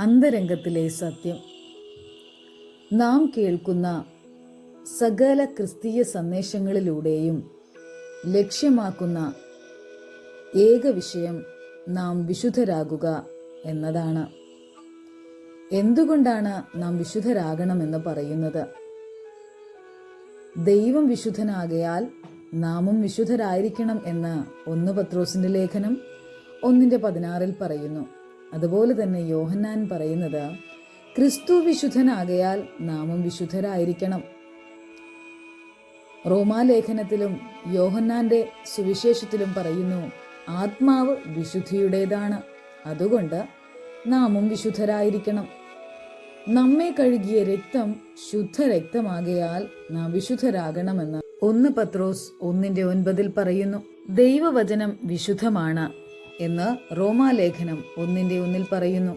അന്തരംഗത്തിലെ സത്യം. നാം കേൾക്കുന്ന സകല ക്രിസ്തീയ സന്ദേശങ്ങളിലൂടെയും ലക്ഷ്യമാക്കുന്ന ഏക വിഷയം നാം വിശുദ്ധരാകുക എന്നതാണ്. എന്തുകൊണ്ടാണ് നാം വിശുദ്ധരാകണമെന്ന് പറയുന്നത്? ദൈവം വിശുദ്ധനാകയാൽ നാമും വിശുദ്ധരായിരിക്കണം എന്ന് ഒന്ന് പത്രോസിന്റെ ലേഖനം ഒന്നിന്റെ പതിനാറിൽ പറയുന്നു. അതുപോലെ തന്നെ യോഹന്നാൻ പറയുന്നത് ക്രിസ്തു വിശുദ്ധനാകയാൽ നാമം വിശുദ്ധരായിരിക്കണം. റോമാലേഖനത്തിലും യോഹന്നാന്റെ സുവിശേഷത്തിലും പറയുന്നു ആത്മാവ് വിശുദ്ധിയുടേതാണ്. അതുകൊണ്ട് നാമും വിശുദ്ധരായിരിക്കണം. നമ്മെ കഴുകിയ രക്തം ശുദ്ധ രക്തമാകയാൽ നാം വിശുദ്ധരാകണമെന്ന്. ഒന്ന് പത്രോസ് ഒന്നിന്റെ ഒൻപതിൽ പറയുന്നു ദൈവവചനം വിശുദ്ധമാണ്. എന്ന് റോമാലേഖനം ഒന്നിന്റെ ഒന്നിൽ പറയുന്നു.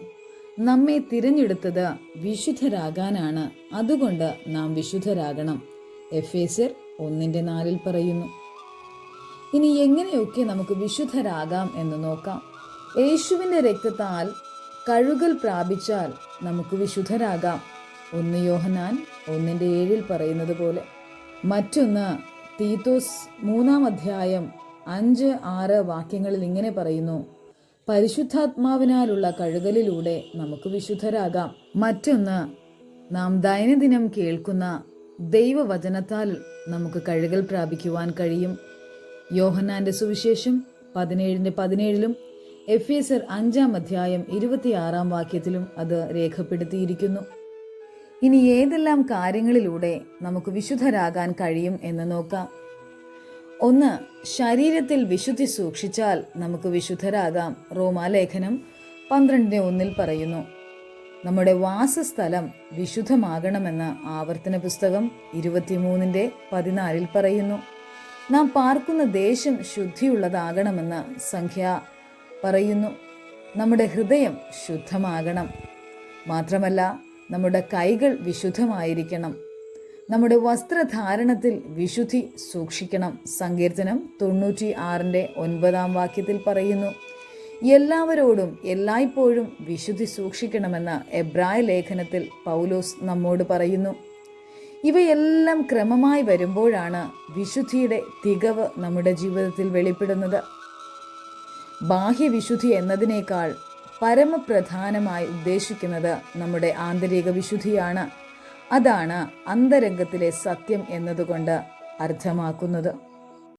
നമ്മെ തിരഞ്ഞെടുത്തത് വിശുദ്ധരാകാനാണ്. അതുകൊണ്ട് നാം വിശുദ്ധരാകണം. എഫ് എഫേസർ ഒന്നിന്റെ നാലിൽ പറയുന്നു. ഇനി എങ്ങനെയൊക്കെ നമുക്ക് വിശുദ്ധരാകാം എന്ന് നോക്കാം. യേശുവിന്റെ രക്തത്താൽ കഴുകൽ പ്രാപിച്ചാൽ നമുക്ക് വിശുദ്ധരാകാം. ഒന്ന് യോഹനാൻ ഒന്നിന്റെ ഏഴിൽ പറയുന്നത് പോലെ. മറ്റൊന്ന് തീത്തോസ് മൂന്നാം അധ്യായം അഞ്ച് ആറ് വാക്യങ്ങളിൽ ഇങ്ങനെ പറയുന്നു. പരിശുദ്ധാത്മാവിനാലുള്ള കഴുകലിലൂടെ നമുക്ക് വിശുദ്ധരാകാം. മറ്റൊന്ന് നാം ദൈനംദിനം കേൾക്കുന്ന ദൈവവചനത്താൽ നമുക്ക് കഴുകൽ പ്രാപിക്കുവാൻ കഴിയും. യോഹന്നാന്റെ സുവിശേഷം പതിനേഴിന്റെ പതിനേഴിലും എഫ് എസർ അഞ്ചാം അധ്യായം ഇരുപത്തിയാറാം വാക്യത്തിലും അത് രേഖപ്പെടുത്തിയിരിക്കുന്നു. ഇനി ഏതെല്ലാം കാര്യങ്ങളിലൂടെ നമുക്ക് വിശുദ്ധരാകാൻ കഴിയും എന്ന് നോക്കാം. ഒന്ന് ശരീരത്തിൽ വിശുദ്ധി സൂക്ഷിച്ചാൽ നമുക്ക് വിശുദ്ധരാകാം. റോമാലേഖനം പന്ത്രണ്ടിന് ഒന്നിൽ പറയുന്നു നമ്മുടെ വാസസ്ഥലം വിശുദ്ധമാകണമെന്ന് ആവർത്തന പുസ്തകം ഇരുപത്തിമൂന്നിന്റെ പതിനാലിൽ പറയുന്നു. നാം പാർക്കുന്ന ദേശം ശുദ്ധിയുള്ളതാകണമെന്ന് സംഖ്യ പറയുന്നു. നമ്മുടെ ഹൃദയം ശുദ്ധമാകണം. മാത്രമല്ല നമ്മുടെ കൈകൾ വിശുദ്ധമായിരിക്കണം. നമ്മുടെ വസ്ത്രധാരണത്തിൽ വിശുദ്ധി സൂക്ഷിക്കണം. സങ്കീർത്തനം തൊണ്ണൂറ്റി ആറിന്റെ ഒൻപതാം വാക്യത്തിൽ പറയുന്നു എല്ലാവരോടും എല്ലായ്പ്പോഴും വിശുദ്ധി സൂക്ഷിക്കണമെന്ന് എബ്രായ ലേഖനത്തിൽ പൗലോസ് നമ്മോട് പറയുന്നു. ഇവയെല്ലാം ക്രമമായി വരുമ്പോഴാണ് വിശുദ്ധിയുടെ തികവ് നമ്മുടെ ജീവിതത്തിൽ വെളിപ്പെടുന്നത്. ബാഹ്യവിശുദ്ധി എന്നതിനേക്കാൾ പരമപ്രധാനമായി ഉദ്ദേശിക്കുന്നത് നമ്മുടെ ആന്തരിക വിശുദ്ധിയാണ്. അതാണ് അന്തരംഗത്തിലെ സത്യം എന്നതുകൊണ്ട് അർത്ഥമാക്കുന്നത്.